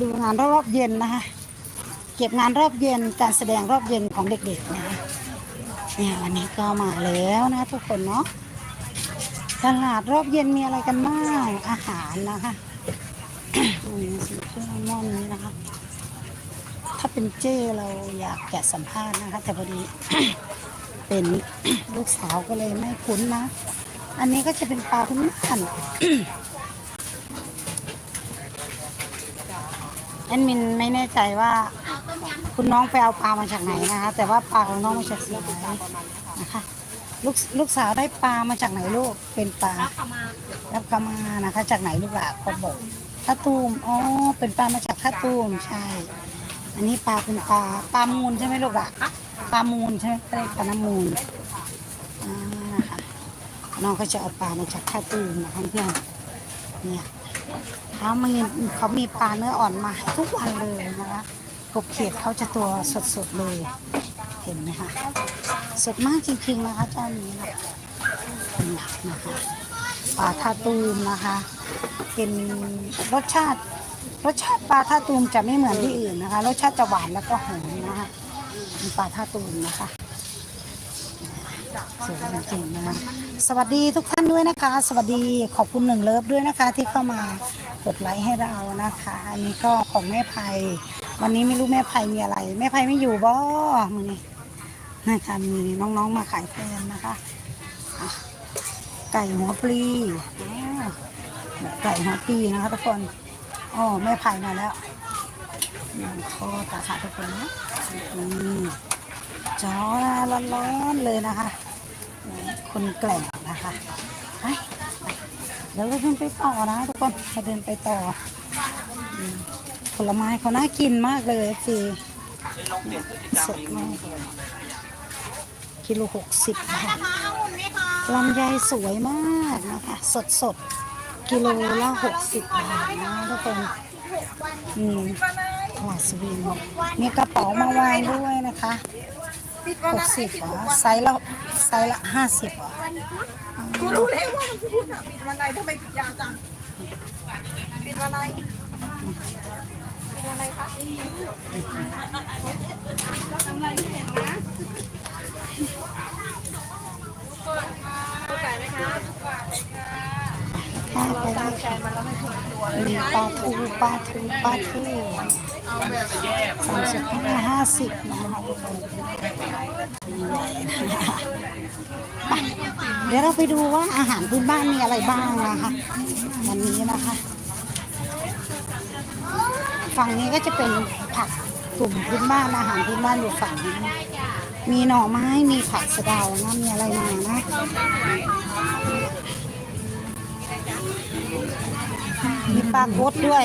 ดูงานรอบเย็นนะคะเก็บงานรอบเย็นการแสดงรอบเย็นของเด็กๆนะคะเนี่ยวันนี้ก็มาแล้วนะทุกคนเนาะตลาดรอบเย็นมีอะไรกันบ้างอาหารนะคะอืมสีเครื่องมอนี้นะคะ ถ้าเป็นเจ้เราอยากแกะสัมภาษณ์นะคะ แต่พอดีเป็นลูกสาวก็เลยไม่คุ้นนะ อันนี้ก็จะเป็นปลาพื้นบ้าน แอดมินไม่แน่ใจว่าคุณน้องไปเอาปลามาจากไหนนะคะ แต่ว่าปลาของน้องมาจากสีไหนนะคะลูกลูกสาวได้ปลามาจากไหนลูกเป็นปลารับกมานะคะ จากไหนลูกหลานก็บอกท่าตูมอ๋อเป็นปลามาจากท่าตูมใช่ อันนี้ปลาเป็นปลาปลามูลใช่ไหมลูกอะปลามูลใช่ไหมเรียกปลาน้ำมูลอ่านะคะน้องก็จะเอาปลามาจากท่าตูมนะคะเพื่อนเนี่ย เขามีเขามีปลาเนื้ออ่อนมาทุกวันเลยนะคะกบเขียดเขาจะตัวสดๆเลยเห็นไหมคะสดมากจริงๆนะคะเจ้านี้นะคะนี่นะคะปลาท่าตูมนะคะ เป็นรสชาติรสชาติปลาท่าตูมจะไม่เหมือนที่อื่นนะคะ รสชาติจะหวานแล้วก็หอมนะคะเป็นปลาท่าตูมนะคะสวยจริงๆนะคะ สวัสดีทุกท่านด้วยนะคะ สวัสดีขอบคุณหนึ่งเลิฟด้วยนะคะ ที่เข้ามากดไลค์ให้เรานะคะอันนี้ก็ของแม่ไพวันนี้ไม่รู้แม่ไพมีอะไร แม่ไพไม่อยู่บ่มือนี้นะคะมีน้องๆมาขายแทนนะคะะไก่หัวปลีอ่าไก่หัวปลีนะคะทุกคนอ๋อแม่ไผ่มาแล้วนึ่งทอดตาค่ะทุกคนนะนี่จ้อร้อนๆเลยนะคะ คนแกล่ง เดี๋ยวเราเดินไปต่อนะทุกคนเราเดินไปต่อ ผลไม้เขาน่ากินมากเลยสิสดมากกิโลหกสิบบาทลำไยสวยมากนะคะ สดสดกิโลละหกสิบบาทนะทุกคนอืมตลาดสวินมีกระเป๋ามาวางด้วยนะคะ หกสิบเหรอไซส์ละไซส์ละห้าสิบเหรอกูรู้แล้วว่ามันพูดอะปิดวันไหนทำไมปิดยาวจังปิดวันไหนปิดวันไหนคะห้าไปได้ค่ะมีปลาทูปลาทูปลาทูสาม สิบห้าห้าสิบนะคะเดี๋ยวเราไปดูว่าอาหารพื้นบ้านมีอะไรบ้างนะคะวันนี้นะคะ ฝั่งนี้ก็จะเป็นผักกลุ่มพื้นบ้านอาหารพื้นบ้านอยู่ฝั่งนี้มีหน่อไม้มีผักสะเดานะมีอะไรมานะมีปลากดด้วย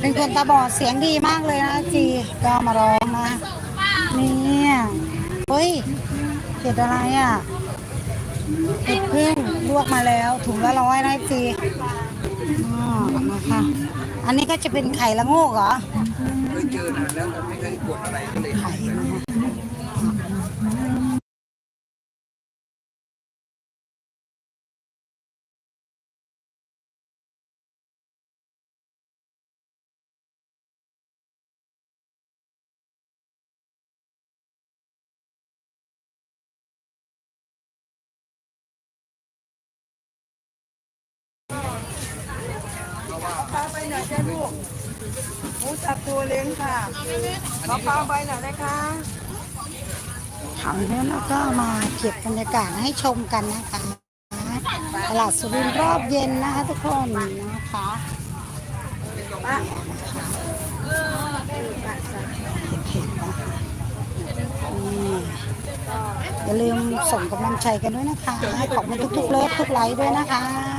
เป็นคนตาบอดเสียงดีมากเลยนะจีก็มาร้องนะเนี่ยเฮ้ยเห็ดอะไรอะเห็ดพึ่งลวกมาแล้ว ถุงละร้อยนะจีอ๋อนะคะอันนี้ก็จะเป็นไข่ละโงกเหรอเคยเจอนานแล้วไม่เคยกดอะไรก็เลยไข่นะคะ ลาไปไหนจ้าลูกหมูจับตัวเลี้ยงค่ะมะพร้าวใบไหนนะคะทำแล้วเราก็มาเก็บบรรยากาศให้ชมกันนะคะตลาดสุรินทร์รอบเย็นนะคะทุกคนนะคะเห็นๆนะคะนี่อย่าลืมส่งกำลังใจกันด้วยนะคะ ขอบคุณทุกๆเลิฟทุกไลค์ด้วยนะคะ